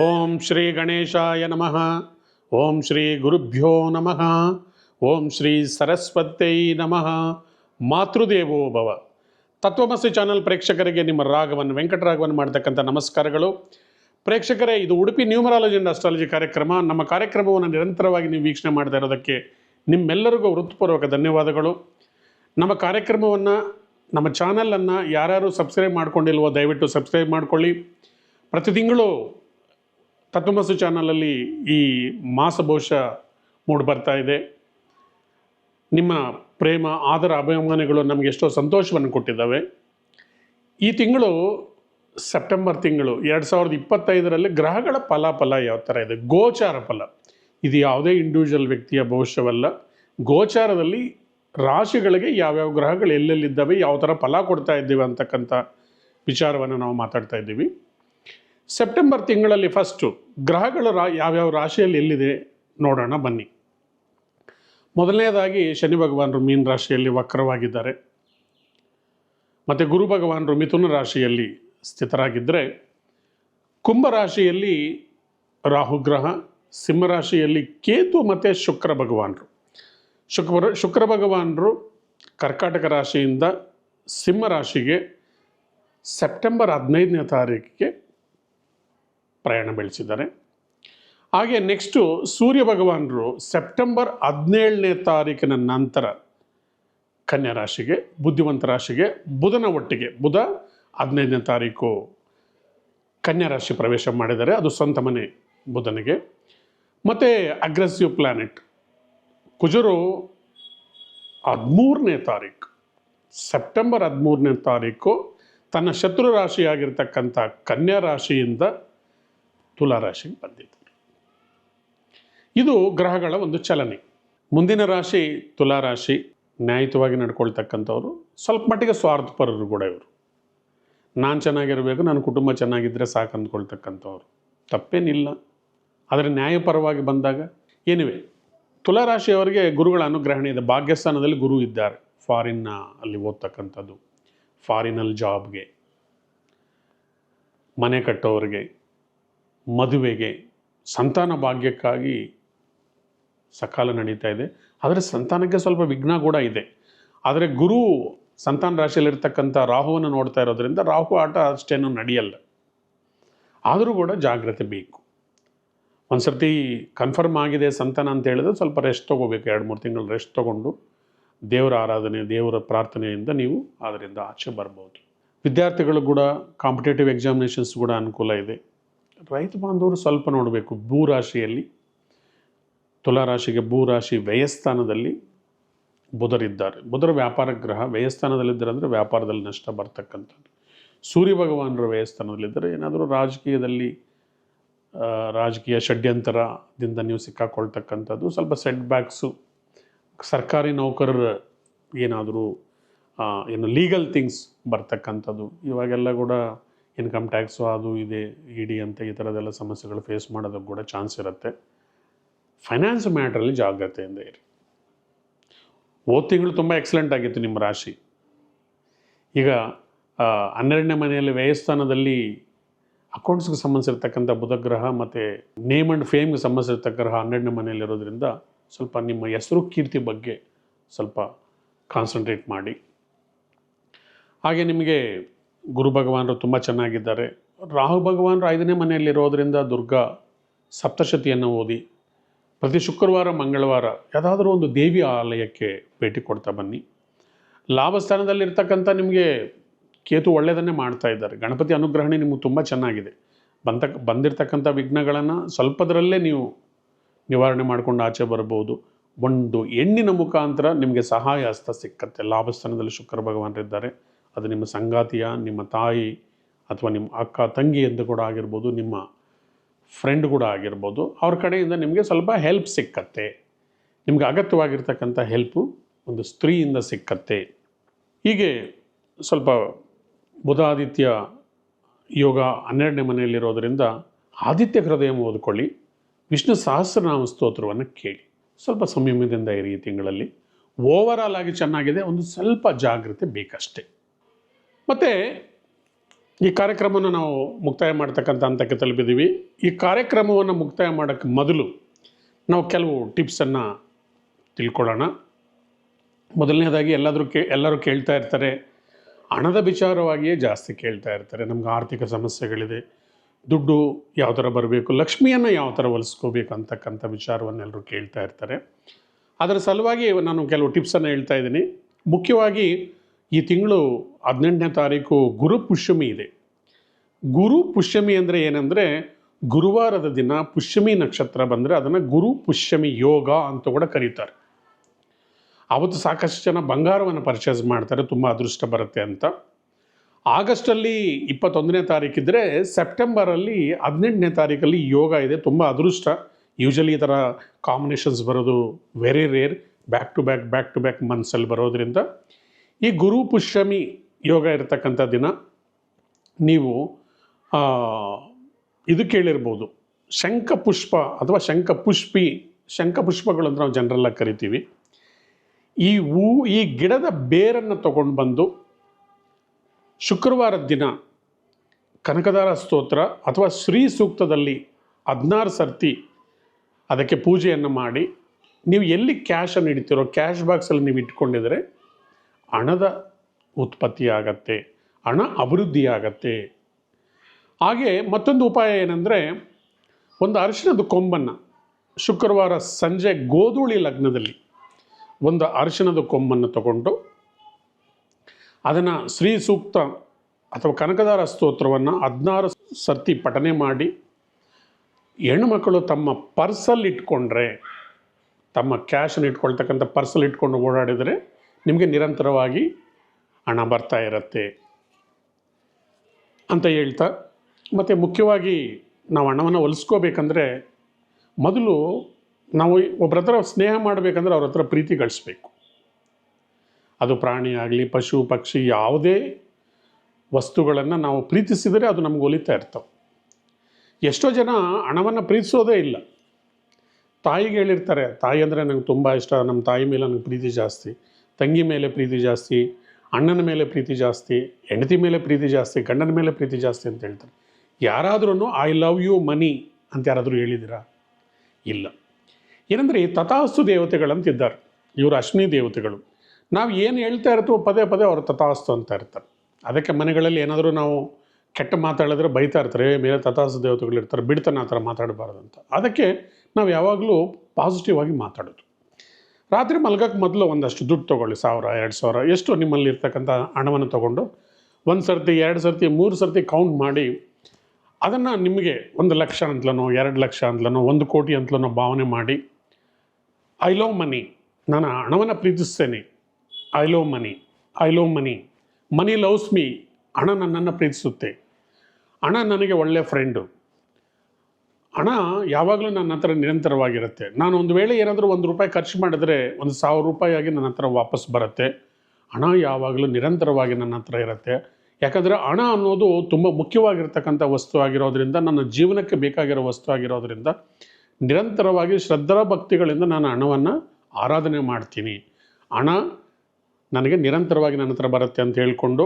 ಓಂ ಶ್ರೀ ಗಣೇಶಾಯ ನಮಃ. ಓಂ ಶ್ರೀ ಗುರುಭ್ಯೋ ನಮಃ. ಓಂ ಶ್ರೀ ಸರಸ್ವತೈ ನಮಃ. ಮಾತೃದೇವೋ ಭವ. ತತ್ವಮಸಿ ಚಾನಲ್ ಪ್ರೇಕ್ಷಕರಿಗೆ ನಿಮ್ಮ ರಾಗವನ್ನು ವೆಂಕಟರಾಘವನ್ ಮಾಡ್ತಕ್ಕಂಥ ನಮಸ್ಕಾರಗಳು. ಪ್ರೇಕ್ಷಕರೇ, ಇದು ಉಡುಪಿ ನ್ಯೂಮರಾಲಜಿ ಅಂಡ್ ಅಸ್ಟ್ರಾಲಜಿ ಕಾರ್ಯಕ್ರಮ. ನಮ್ಮ ಕಾರ್ಯಕ್ರಮವನ್ನು ನಿರಂತರವಾಗಿ ನೀವು ವೀಕ್ಷಣೆ ಮಾಡ್ತಾ ಇರೋದಕ್ಕೆ ನಿಮ್ಮೆಲ್ಲರಿಗೂ ವೃತ್ತಿಪೂರ್ವಕ ಧನ್ಯವಾದಗಳು. ನಮ್ಮ ಕಾರ್ಯಕ್ರಮವನ್ನು, ನಮ್ಮ ಚಾನಲನ್ನು ಯಾರ್ಯಾರು ಸಬ್ಸ್ಕ್ರೈಬ್ ಮಾಡ್ಕೊಂಡಿಲ್ವೋ ದಯವಿಟ್ಟು ಸಬ್ಸ್ಕ್ರೈಬ್ ಮಾಡ್ಕೊಳ್ಳಿ. ಪ್ರತಿ ತಿಂಗಳು ತತ್ವಮಸು ಚಾನಲಲ್ಲಿ ಈ ಮಾಸ ಬಹುಶ ಮೂಡಿ ಬರ್ತಾ ಇದೆ. ನಿಮ್ಮ ಪ್ರೇಮ, ಆದರ, ಅಭಿಮಾನಿಗಳು ನಮಗೆ ಎಷ್ಟೋ ಸಂತೋಷವನ್ನು ಕೊಟ್ಟಿದ್ದಾವೆ. ಈ ತಿಂಗಳು ಸೆಪ್ಟೆಂಬರ್ ತಿಂಗಳು ಎರಡು ಸಾವಿರದ ಇಪ್ಪತ್ತೈದರಲ್ಲಿ ಗ್ರಹಗಳ ಫಲಾಫಲ ಯಾವ ಥರ ಇದೆ? ಗೋಚಾರ ಫಲ. ಇದು ಯಾವುದೇ ಇಂಡಿವಿಜುವಲ್ ವ್ಯಕ್ತಿಯ ಭವಿಷ್ಯವಲ್ಲ. ಗೋಚಾರದಲ್ಲಿ ರಾಶಿಗಳಿಗೆ ಯಾವ್ಯಾವ ಗ್ರಹಗಳು ಎಲ್ಲೆಲ್ಲಿದ್ದಾವೆ, ಯಾವ ಥರ ಫಲ ಕೊಡ್ತಾ ಇದ್ದೀವಿ ಅಂತಕ್ಕಂಥ ವಿಚಾರವನ್ನು ನಾವು ಮಾತಾಡ್ತಾ ಇದ್ದೀವಿ. ಸೆಪ್ಟೆಂಬರ್ ತಿಂಗಳಲ್ಲಿ ಫಸ್ಟು ಗ್ರಹಗಳು ರಾ, ಯಾವ್ಯಾವ ರಾಶಿಯಲ್ಲಿ ಎಲ್ಲಿದೆ ನೋಡೋಣ ಬನ್ನಿ. ಮೊದಲನೇದಾಗಿ ಶನಿ ಭಗವಾನರು ಮೀನ ರಾಶಿಯಲ್ಲಿ ವಕ್ರವಾಗಿದ್ದಾರೆ. ಮತ್ತು ಗುರು ಭಗವಾನರು ಮಿಥುನ ರಾಶಿಯಲ್ಲಿ ಸ್ಥಿತರಾಗಿದ್ದರೆ ಕುಂಭ ರಾಶಿಯಲ್ಲಿ ರಾಹುಗ್ರಹ ಸಿಂಹರಾಶಿಯಲ್ಲಿ ಕೇತು ಮತ್ತು ಶುಕ್ರ ಭಗವಾನರು. ಶುಕ್ರ ಶುಕ್ರ ಭಗವಾನರು ಕರ್ಕಾಟಕ ರಾಶಿಯಿಂದ ಸಿಂಹ ರಾಶಿಗೆ ಸೆಪ್ಟೆಂಬರ್ ಹದಿನೈದನೇ ತಾರೀಕಿಗೆ ಪ್ರಯಾಣ ಬೆಳೆಸಿದ್ದಾರೆ. ಹಾಗೆ ನೆಕ್ಸ್ಟು ಸೂರ್ಯ ಭಗವಾನರು ಸೆಪ್ಟೆಂಬರ್ ಹದಿನೇಳನೇ ತಾರೀಕಿನ ನಂತರ ಕನ್ಯಾ ರಾಶಿಗೆ, ಬುದ್ಧಿವಂತ ರಾಶಿಗೆ, ಬುಧನ ಒಟ್ಟಿಗೆ, ಬುಧ ಹದಿನೈದನೇ ತಾರೀಕು ಕನ್ಯಾ ರಾಶಿ ಪ್ರವೇಶ ಮಾಡಿದ್ದಾರೆ. ಅದು ಸ್ವಂತ ಮನೆ ಬುಧನಿಗೆ. ಮತ್ತು ಅಗ್ರೆಸಿವ್ ಪ್ಲ್ಯಾನೆಟ್ ಕುಜರು ಹದಿಮೂರನೇ ತಾರೀಕು ಸೆಪ್ಟೆಂಬರ್ ಹದಿಮೂರನೇ ತಾರೀಕು ತನ್ನ ಶತ್ರು ರಾಶಿಯಾಗಿರ್ತಕ್ಕಂಥ ಕನ್ಯಾ ರಾಶಿಯಿಂದ ತುಲಾ ರಾಶಿ ಬಂದಿದ್ದಾರೆ ಇದು ಗ್ರಹಗಳ ಒಂದು ಚಲನೆ. ಮುಂದಿನ ರಾಶಿ ತುಲಾ ರಾಶಿ, ನ್ಯಾಯಯುತವಾಗಿ ನಡ್ಕೊಳ್ತಕ್ಕಂಥವ್ರು, ಸ್ವಲ್ಪ ಮಟ್ಟಿಗೆ ಸ್ವಾರ್ಥಪರರು ಕೂಡ ಇವರು. ನಾನು ಚೆನ್ನಾಗಿರಬೇಕು, ನನ್ನ ಕುಟುಂಬ ಚೆನ್ನಾಗಿದ್ದರೆ ಸಾಕು ಅಂದ್ಕೊಳ್ತಕ್ಕಂಥವ್ರು. ತಪ್ಪೇನಿಲ್ಲ. ಆದರೆ ನ್ಯಾಯಪರವಾಗಿ ಬಂದಾಗ, ಏನಿವೆ? ತುಲಾ ರಾಶಿಯವರಿಗೆ ಗುರುಗಳ ಅನುಗ್ರಹಣೆ ಇದೆ. ಭಾಗ್ಯಸ್ಥಾನದಲ್ಲಿ ಗುರು ಇದ್ದಾರೆ. ಫಾರಿನ್ನ ಅಲ್ಲಿ ಓದ್ತಕ್ಕಂಥದ್ದು. ಫಾರಿನಲ್ಲಿ ಜಾಬ್ಗೆ. ಮನೆ ಕಟ್ಟೋರಿಗೆ ಮದುವೆಗೆ ಸಂತಾನ ಭಾಗ್ಯಕ್ಕಾಗಿ ಸಕಾಲ ನಡೀತಾ ಇದೆ. ಆದರೆ ಸಂತಾನಕ್ಕೆ ಸ್ವಲ್ಪ ವಿಘ್ನ ಕೂಡ ಇದೆ. ಆದರೆ ಗುರು ಸಂತಾನ ರಾಶಿಯಲ್ಲಿರ್ತಕ್ಕಂಥ ರಾಹುವನ್ನು ನೋಡ್ತಾ ಇರೋದ್ರಿಂದ ರಾಹು ಆಟ ಅಷ್ಟೇನು ನಡೆಯಲ್ಲ. ಆದರೂ ಕೂಡ ಜಾಗ್ರತೆ ಬೇಕು. ಒಂದು ಸರ್ತಿ ಕನ್ಫರ್ಮ್ ಆಗಿದೆ ಸಂತಾನ ಅಂತ ಹೇಳಿದ್ರೆ ಸ್ವಲ್ಪ ರೆಸ್ಟ್ ತೊಗೋಬೇಕು. ಎರಡು, ಮೂರು ತಿಂಗಳು ರೆಸ್ಟ್ ತೊಗೊಂಡು ದೇವರ ಆರಾಧನೆ, ದೇವರ ಪ್ರಾರ್ಥನೆಯಿಂದ ನೀವು ಅದರಿಂದ ಆಚೆ ಬರ್ಬೋದು. ವಿದ್ಯಾರ್ಥಿಗಳು ಕೂಡ ಕಾಂಪಿಟೇಟಿವ್ ಎಕ್ಸಾಮಿನೇಷನ್ಸ್ ಕೂಡ ಅನುಕೂಲ ಇದೆ. ರೈತ ಬಾಂಧವರು ಸ್ವಲ್ಪ ನೋಡಬೇಕು. ಭೂರಾಶಿಯಲ್ಲಿ ತುಲಾರಾಶಿಗೆ ಭೂರಾಶಿ ವ್ಯಯಸ್ಥಾನದಲ್ಲಿ ಬುಧರಿದ್ದಾರೆ. ಬುಧರ ವ್ಯಾಪಾರ ಗ್ರಹ ವ್ಯಯಸ್ಥಾನದಲ್ಲಿದ್ದರೆ ಅಂದರೆ ವ್ಯಾಪಾರದಲ್ಲಿ ನಷ್ಟ ಬರ್ತಕ್ಕಂಥದ್ದು. ಸೂರ್ಯ ಭಗವಾನರ ವ್ಯಯಸ್ಥಾನದಲ್ಲಿದ್ದರೆ ಏನಾದರೂ ರಾಜಕೀಯದಲ್ಲಿ ರಾಜಕೀಯ ಷಡ್ಯಂತರದಿಂದ ನೀವು ಸಿಕ್ಕಾಕೊಳ್ತಕ್ಕಂಥದ್ದು. ಸ್ವಲ್ಪ ಸೆಟ್ ಬ್ಯಾಕ್ಸು ಸರ್ಕಾರಿ ನೌಕರರ ಏನಾದರೂ ಏನು ಲೀಗಲ್ ಥಿಂಗ್ಸ್ ಬರ್ತಕ್ಕಂಥದ್ದು. ಇವಾಗೆಲ್ಲ ಕೂಡ ಇನ್ಕಮ್ ಟ್ಯಾಕ್ಸು ಅದು ಇದೆ, ಇ ಡಿ ಅಂತ ಈ ಥರದೆಲ್ಲ ಸಮಸ್ಯೆಗಳು ಫೇಸ್ ಮಾಡೋದಕ್ಕೆ ಕೂಡ ಚಾನ್ಸ್ ಇರುತ್ತೆ. ಫೈನಾನ್ಸ್ ಮ್ಯಾಟ್ರಲ್ಲಿ ಜಾಗ್ರತೆಯಿಂದ ಇರಿ. ಹೋದ ತಿಂಗಳು ತುಂಬ ಎಕ್ಸಲೆಂಟ್ ಆಗಿತ್ತು ನಿಮ್ಮ ರಾಶಿ. ಈಗ ಹನ್ನೆರಡನೇ ಮನೆಯಲ್ಲಿ ವ್ಯಯಸ್ಥಾನದಲ್ಲಿ ಅಕೌಂಟ್ಸ್ಗೆ ಸಂಬಂಧಿಸಿರ್ತಕ್ಕಂಥ ಬುಧಗ್ರಹ ಮತ್ತು ನೇಮ್ ಆ್ಯಂಡ್ ಫೇಮ್ಗೆ ಸಂಬಂಧಿಸಿರ್ತಕ್ಕ ಗ್ರಹ ಹನ್ನೆರಡನೇ ಮನೆಯಲ್ಲಿರೋದ್ರಿಂದ ಸ್ವಲ್ಪ ನಿಮ್ಮ ಹೆಸರು, ಕೀರ್ತಿ ಬಗ್ಗೆ ಸ್ವಲ್ಪ ಕಾನ್ಸಂಟ್ರೇಟ್ ಮಾಡಿ. ಹಾಗೆ ನಿಮಗೆ ಗುರು ಭಗವಾನರು ತುಂಬ ಚೆನ್ನಾಗಿದ್ದಾರೆ. ರಾಹು ಭಗವಾನರು ಐದನೇ ಮನೆಯಲ್ಲಿರೋದ್ರಿಂದ ದುರ್ಗಾ ಸಪ್ತಶತಿಯನ್ನು ಓದಿ, ಪ್ರತಿ ಶುಕ್ರವಾರ, ಮಂಗಳವಾರ ಯಾವುದಾದ್ರೂ ಒಂದು ದೇವಿ ಆಲಯಕ್ಕೆ ಭೇಟಿ ಕೊಡ್ತಾ ಬನ್ನಿ. ಲಾಭಸ್ಥಾನದಲ್ಲಿರ್ತಕ್ಕಂಥ ನಿಮಗೆ ಕೇತು ಒಳ್ಳೆಯದನ್ನೇ ಮಾಡ್ತಾ ಇದ್ದಾರೆ. ಗಣಪತಿ ಅನುಗ್ರಹಣೆ ನಿಮಗೆ ತುಂಬ ಚೆನ್ನಾಗಿದೆ. ಬಂತ, ಬಂದಿರತಕ್ಕಂಥ ವಿಘ್ನಗಳನ್ನು ಸ್ವಲ್ಪದರಲ್ಲೇ ನೀವು ನಿವಾರಣೆ ಮಾಡ್ಕೊಂಡು ಆಚೆ ಬರ್ಬೋದು. ಒಂದು ಹೆಣ್ಣಿನ ಮುಖಾಂತರ ನಿಮಗೆ ಸಹಾಯ ಹಸ್ತ ಸಿಕ್ಕತ್ತೆ ಲಾಭಸ್ಥಾನದಲ್ಲಿ ಶುಕ್ರ ಭಗವಾನರಿದ್ದಾರೆ. ಅದು ನಿಮ್ಮ ಸಂಗಾತಿಯ, ನಿಮ್ಮ ತಾಯಿ ಅಥವಾ ನಿಮ್ಮ ಅಕ್ಕ, ತಂಗಿ ಎಂದು ಕೂಡ ಆಗಿರ್ಬೋದು, ನಿಮ್ಮ ಫ್ರೆಂಡ್ ಕೂಡ ಆಗಿರ್ಬೋದು, ಅವ್ರ ಕಡೆಯಿಂದ ನಿಮಗೆ ಸ್ವಲ್ಪ ಹೆಲ್ಪ್ ಸಿಕ್ಕತ್ತೆ. ನಿಮಗೆ ಅಗತ್ಯವಾಗಿರ್ತಕ್ಕಂಥ ಹೆಲ್ಪು ಒಂದು ಸ್ತ್ರೀಯಿಂದ ಸಿಕ್ಕತ್ತೆ. ಹೀಗೆ ಸ್ವಲ್ಪ ಬುಧಾದಿತ್ಯ ಯೋಗ ಹನ್ನೆರಡನೇ ಮನೆಯಲ್ಲಿರೋದರಿಂದ ಆದಿತ್ಯ ಹೃದಯ ಓದ್ಕೊಳ್ಳಿ, ವಿಷ್ಣು ಸಹಸ್ರನಾಮ ಸ್ತೋತ್ರವನ್ನು ಕೇಳಿ. ಸ್ವಲ್ಪ ಸಂಯಮದಿಂದ ಇರಿ ಈ ತಿಂಗಳಲ್ಲಿ. ಓವರಾಲ್ ಆಗಿ ಚೆನ್ನಾಗಿದೆ, ಒಂದು ಸ್ವಲ್ಪ ಜಾಗ್ರತೆ ಬೇಕಷ್ಟೇ. ಮತ್ತು ಈ ಕಾರ್ಯಕ್ರಮವನ್ನು ನಾವು ಮುಕ್ತಾಯ ಮಾಡ್ತಕ್ಕಂಥ ಹಂತಕ್ಕೆ ತಲುಪಿದ್ದೀವಿ. ಈ ಕಾರ್ಯಕ್ರಮವನ್ನು ಮುಕ್ತಾಯ ಮಾಡೋಕ್ಕೆ ಮೊದಲು ನಾವು ಕೆಲವು ಟಿಪ್ಸನ್ನು ತಿಳ್ಕೊಳ್ಳೋಣ. ಮೊದಲನೇದಾಗಿ ಎಲ್ಲಾದರೂ ಕೇ, ಎಲ್ಲರೂ ಕೇಳ್ತಾ ಇರ್ತಾರೆ. ಹಣದ ವಿಚಾರವಾಗಿಯೇ ಜಾಸ್ತಿ ಕೇಳ್ತಾ ಇರ್ತಾರೆ. ನಮ್ಗೆ ಆರ್ಥಿಕ ಸಮಸ್ಯೆಗಳಿದೆ. ದುಡ್ಡು ಯಾವ ಥರ ಬರಬೇಕು, ಲಕ್ಷ್ಮಿಯನ್ನು ಯಾವ ಥರ ಒಲಿಸ್ಕೋಬೇಕು ಅಂತಕ್ಕಂಥ ವಿಚಾರವನ್ನೆಲ್ಲರೂ ಕೇಳ್ತಾ ಇರ್ತಾರೆ. ಅದರ ಸಲುವಾಗಿ ನಾನು ಕೆಲವು ಟಿಪ್ಸನ್ನು ಹೇಳ್ತಾ ಇದ್ದೀನಿ. ಮುಖ್ಯವಾಗಿ ಈ ತಿಂಗಳು ಹದಿನೆಂಟನೇ ತಾರೀಕು ಗುರು ಪುಷ್ಯಮಿ ಇದೆ. ಗುರು ಪುಷ್ಯಮಿ ಅಂದರೆ ಏನಂದರೆ ಗುರುವಾರದ ದಿನ ಪುಷ್ಯಮಿ ನಕ್ಷತ್ರ ಬಂದರೆ ಅದನ್ನು ಗುರು ಪುಷ್ಯಮಿ ಯೋಗ ಅಂತ ಕೂಡ ಕರೀತಾರೆ. ಅವತ್ತು ಸಾಕಷ್ಟು ಜನ ಬಂಗಾರವನ್ನು ಪರ್ಚೇಸ್ ಮಾಡ್ತಾರೆ, ತುಂಬ ಅದೃಷ್ಟ ಬರುತ್ತೆ ಅಂತ. ಆಗಸ್ಟಲ್ಲಿ ಇಪ್ಪತ್ತೊಂದನೇ ತಾರೀಕಿದ್ರೆ ಸೆಪ್ಟೆಂಬರಲ್ಲಿ ಹದಿನೆಂಟನೇ ತಾರೀಕಲ್ಲಿ ಯೋಗ ಇದೆ, ತುಂಬ ಅದೃಷ್ಟ. ಯೂಶಲಿ ಈ ಥರ ಕಾಂಬಿನೇಷನ್ಸ್ ಬರೋದು very rare back to back back to back ಮಂತ್ಸಲ್ಲಿ ಬರೋದ್ರಿಂದ. ಈ ಗುರು ಪುಷ್ಯಮಿ ಯೋಗ ಇರತಕ್ಕಂಥ ದಿನ ನೀವು ಇದು ಕೇಳಿರ್ಬೋದು. ಶಂಖಪುಷ್ಪ ಅಥವಾ ಶಂಖಪುಷ್ಪಿ ಶಂಖಪುಷ್ಪಗಳು ಅಂತ ನಾವು ಜನರಲ್ಲಾಗಿ ಕರಿತೀವಿ. ಈ ಹೂ, ಈ ಗಿಡದ ಬೇರನ್ನು ತಗೊಂಡು ಬಂದು ಶುಕ್ರವಾರದ ದಿನ ಕನಕದಾರ ಸ್ತೋತ್ರ ಅಥವಾ ಶ್ರೀ ಸೂಕ್ತದಲ್ಲಿ ಹದಿನಾರು ಸರ್ತಿ ಅದಕ್ಕೆ ಪೂಜೆಯನ್ನು ಮಾಡಿ, ನೀವು ಎಲ್ಲಿ ಕ್ಯಾಶನ್ನು ಇಡ್ತೀರೋ ಕ್ಯಾಶ್ ಬಾಕ್ಸಲ್ಲಿ ನೀವು ಇಟ್ಕೊಂಡಿದ್ರೆ ಹಣದ ಉತ್ಪತ್ತಿ ಆಗತ್ತೆ ಹಣ ಅಭಿವೃದ್ಧಿ ಆಗತ್ತೆ ಹಾಗೆ ಮತ್ತೊಂದು ಉಪಾಯ ಏನಂದರೆ, ಒಂದು ಅರಿಶಿಣದ ಕೊಂಬನ್ನು ಶುಕ್ರವಾರ ಸಂಜೆ ಗೋಧೂಳಿ ಲಗ್ನದಲ್ಲಿ ಒಂದು ಅರಿಶಿಣದ ಕೊಂಬನ್ನು ತಗೊಂಡು ಅದನ್ನು ಶ್ರೀ ಸೂಕ್ತ ಅಥವಾ ಕನಕದಾರ ಸ್ತೋತ್ರವನ್ನು ಹದಿನಾರು ಸರ್ತಿ ಪಠನೆ ಮಾಡಿ ಹೆಣ್ಣುಮಕ್ಕಳು ತಮ್ಮ ಪರ್ಸಲ್ಲಿ ಇಟ್ಕೊಂಡ್ರೆ, ತಮ್ಮ ಕ್ಯಾಶನ್ನು ಇಟ್ಕೊಳ್ತಕ್ಕಂಥ ಪರ್ಸಲ್ಲಿ ಇಟ್ಕೊಂಡು ಓಡಾಡಿದರೆ ನಿಮಗೆ ನಿರಂತರವಾಗಿ ಹಣ ಬರ್ತಾ ಇರುತ್ತೆ ಅಂತ ಹೇಳ್ತಾ, ಮತ್ತು ಮುಖ್ಯವಾಗಿ ನಾವು ಹಣವನ್ನು ಹೊಲಿಸ್ಕೋಬೇಕಂದ್ರೆ ಮೊದಲು ನಾವು ಒಬ್ಬರ ಹತ್ರ ಸ್ನೇಹ ಮಾಡಬೇಕಂದ್ರೆ ಅವ್ರ ಹತ್ರ ಪ್ರೀತಿ ಗಳಿಸ್ಬೇಕು. ಅದು ಪ್ರಾಣಿ ಆಗಲಿ, ಪಶು, ಪಕ್ಷಿ, ಯಾವುದೇ ವಸ್ತುಗಳನ್ನು ನಾವು ಪ್ರೀತಿಸಿದರೆ ಅದು ನಮ್ಗೆ ಒಲಿತಾ ಇರ್ತವೆ. ಎಷ್ಟೋ ಜನ ಹಣವನ್ನು ಪ್ರೀತಿಸೋದೇ ಇಲ್ಲ. ತಾಯಿಗೆ ಹೇಳಿರ್ತಾರೆ, ತಾಯಿ ಅಂದರೆ ನಂಗೆ ತುಂಬ ಇಷ್ಟ ನಮ್ಮ ತಾಯಿ ಮೇಲೆ ನನಗೆ ಪ್ರೀತಿ ಜಾಸ್ತಿ. ತಂಗಿ ಮೇಲೆ ಪ್ರೀತಿ ಜಾಸ್ತಿ ಅಣ್ಣನ ಮೇಲೆ ಪ್ರೀತಿ ಜಾಸ್ತಿ ಹೆಂಡತಿ ಮೇಲೆ ಪ್ರೀತಿ ಜಾಸ್ತಿ ಗಂಡನ ಮೇಲೆ ಪ್ರೀತಿ ಜಾಸ್ತಿ ಅಂತ ಹೇಳ್ತಾರೆ. ಯಾರಾದ್ರೂ ಐ ಲವ್ ಯು ಮನಿ ಅಂತ ಯಾರಾದರೂ ಹೇಳಿದಿರಾ ಇಲ್ಲ. ಏನಂದರೆ ತಥಾಸ್ತು ದೇವತೆಗಳಂತಿದ್ದಾರೆ. ಇವರು ಅಶ್ವಿನಿ ದೇವತೆಗಳು. ನಾವು ಏನು ಹೇಳ್ತಾ ಇರ್ತೀವೋ ಪದೇ ಪದೇ ಅವರು ತಥಾಸ್ತು ಅಂತ ಇರ್ತಾರೆ. ಅದಕ್ಕೆ ಮನೆಗಳಲ್ಲಿ ಏನಾದರೂ ನಾವು ಕೆಟ್ಟ ಮಾತಾಡಿದ್ರೆ ಬೈತಾ ಇರ್ತಾರೆ "ಏ, ಮೇಲೆ ತಥಾಸ್ತು ದೇವತೆಗಳು ಇರ್ತಾರೆ ಬಿಡ್ತಾನೆ ಆ ಥರ ಮಾತಾಡಬಾರ್ದು ಅಂತ. ಅದಕ್ಕೆ ನಾವು ಯಾವಾಗಲೂ ಪಾಸಿಟಿವ್ ಆಗಿ ಮಾತಾಡೋದು. ರಾತ್ರಿ ಮಲ್ಗಕ್ಕೆ ಮೊದಲು ಒಂದಷ್ಟು ದುಡ್ಡು ತೊಗೊಳ್ಳಿ, ಸಾವಿರ, ಎರಡು ಸಾವಿರ. ಎಷ್ಟು ನಿಮ್ಮಲ್ಲಿ ಇರ್ತಕ್ಕಂಥ ಹಣವನ್ನು ತೊಗೊಂಡು ಒಂದು ಸರ್ತಿ, ಎರಡು ಸರ್ತಿ, ಮೂರು ಸರ್ತಿ ಕೌಂಟ್ ಮಾಡಿ ಅದನ್ನು ನಿಮಗೆ ಒಂದು ಲಕ್ಷ ಅಂತಲೋ ಎರಡು ಲಕ್ಷ ಅಂತಲೋ ಒಂದು ಕೋಟಿ ಅಂತಲೋ ಭಾವನೆ ಮಾಡಿ ಐ ಲವ್ ಮನಿ ನಾನು ಹಣವನ್ನು ಪ್ರೀತಿಸ್ತೇನೆ. I love money I love money money loves me ಹಣ ನನ್ನನ್ನು ಪ್ರೀತಿಸುತ್ತೆ. ಹಣ ನನಗೆ ಒಳ್ಳೆಯ ಫ್ರೆಂಡು ಹಣ ಯಾವಾಗಲೂ ನನ್ನ ಹತ್ರ ನಿರಂತರವಾಗಿರುತ್ತೆ. ನಾನು ಒಂದು ವೇಳೆ ಏನಾದರೂ ಒಂದು ರೂಪಾಯಿ ಖರ್ಚು ಮಾಡಿದ್ರೆ ಒಂದು ಸಾವಿರ ರೂಪಾಯಿ ಆಗಿ ನನ್ನ ಹತ್ರ ವಾಪಸ್ ಬರುತ್ತೆ. ಹಣ ಯಾವಾಗಲೂ ನಿರಂತರವಾಗಿ ನನ್ನ ಹತ್ರ ಇರುತ್ತೆ. ಯಾಕಂದರೆ ಹಣ ಅನ್ನೋದು ತುಂಬ ಮುಖ್ಯವಾಗಿರ್ತಕ್ಕಂಥ ವಸ್ತು ಆಗಿರೋದ್ರಿಂದ, ನನ್ನ ಜೀವನಕ್ಕೆ ಬೇಕಾಗಿರೋ ವಸ್ತು ಆಗಿರೋದ್ರಿಂದ ನಿರಂತರವಾಗಿ ಶ್ರದ್ಧಾ ಭಕ್ತಿಗಳಿಂದ ನಾನು ಹಣವನ್ನು ಆರಾಧನೆ ಮಾಡ್ತೀನಿ. ಹಣ ನನಗೆ ನಿರಂತರವಾಗಿ ನನ್ನ ಹತ್ರ ಬರುತ್ತೆ ಅಂತ ಹೇಳಿಕೊಂಡು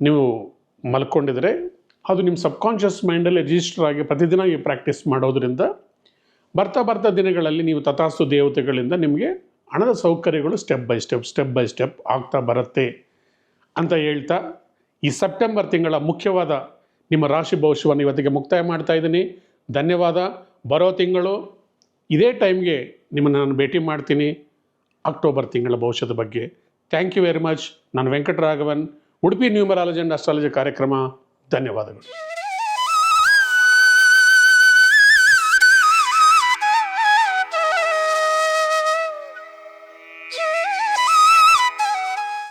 ನೀವು ಮಲ್ಕೊಂಡಿದ್ರೆ ಅದು ನಿಮ್ಮ ಸಬ್ಕಾನ್ಷಿಯಸ್ ಮೈಂಡಲ್ಲಿ ರಿಜಿಸ್ಟರ್ ಆಗಿ ಪ್ರತಿದಿನ ಈ ಪ್ರಾಕ್ಟೀಸ್ ಮಾಡೋದ್ರಿಂದ ಬರ್ತಾ ಬರ್ತಾ ದಿನಗಳಲ್ಲಿ ನೀವು ತಥಾಸ್ತು ದೇವತೆಗಳಿಂದ ನಿಮಗೆ ಹಣದ ಸೌಕರ್ಯಗಳು step by step step by step ಆಗ್ತಾ ಬರುತ್ತೆ ಅಂತ ಹೇಳ್ತಾ ಈ ಸೆಪ್ಟೆಂಬರ್ ತಿಂಗಳ ಮುಖ್ಯವಾದ ನಿಮ್ಮ ರಾಶಿ ಭವಿಷ್ಯವನ್ನು ಇವತ್ತಿಗೆ ಮುಕ್ತಾಯ ಮಾಡ್ತಾ ಇದ್ದೀನಿ. ಧನ್ಯವಾದ. ಬರೋ ತಿಂಗಳು ಇದೇ ಟೈಮ್ಗೆ ನಿಮ್ಮನ್ನು ನಾನು ಭೇಟಿ ಮಾಡ್ತೀನಿ. ಅಕ್ಟೋಬರ್ ತಿಂಗಳ ಭವಿಷ್ಯದ ಬಗ್ಗೆ. ಥ್ಯಾಂಕ್ ಯು ವೆರಿ ಮಚ್ ನಾನು Venkataraghavan Udupi numerology and astrology ಕಾರ್ಯಕ್ರಮ. ಧನ್ಯವಾದಗಳು